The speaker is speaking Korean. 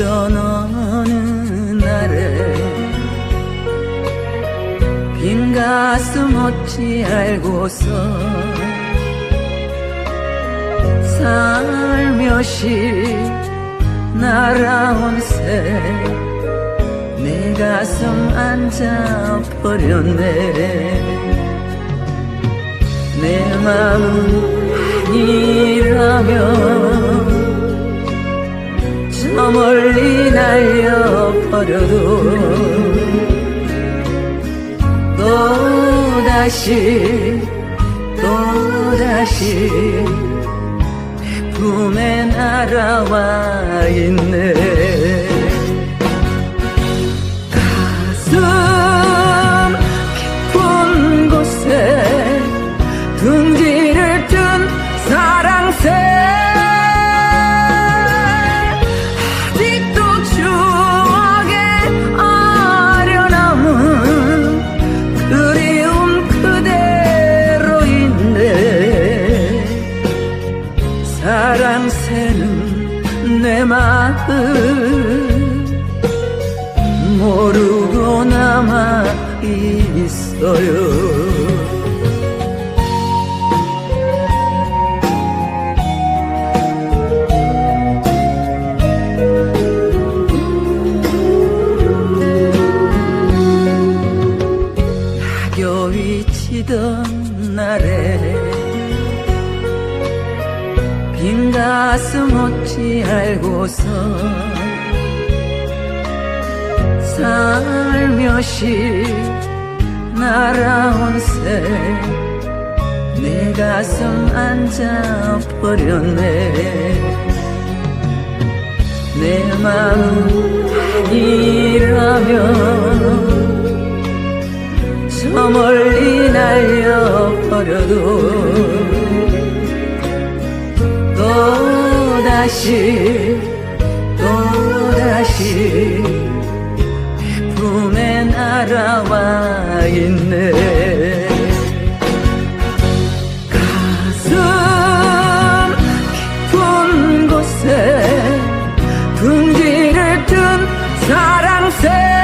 어느 날에 빈 가슴 어찌 알고서 살며시 날아온 새 내 가슴 앉아 버렸네. 내 마음 아니라면 저 멀리 날려버려도 또다시 또다시 내 품에 날아와 있네 내 마음 모르고 남아 있어요. 낙엽이 치던 날에 빈 가슴 어찌 알고서 살며시 날아온 새 내 가슴 앉아 버렸네. 내 마음 아니 다시 또 다시 내 품에 날아와 있네. 가슴 깊은 곳에 둥지를 뜬 사랑새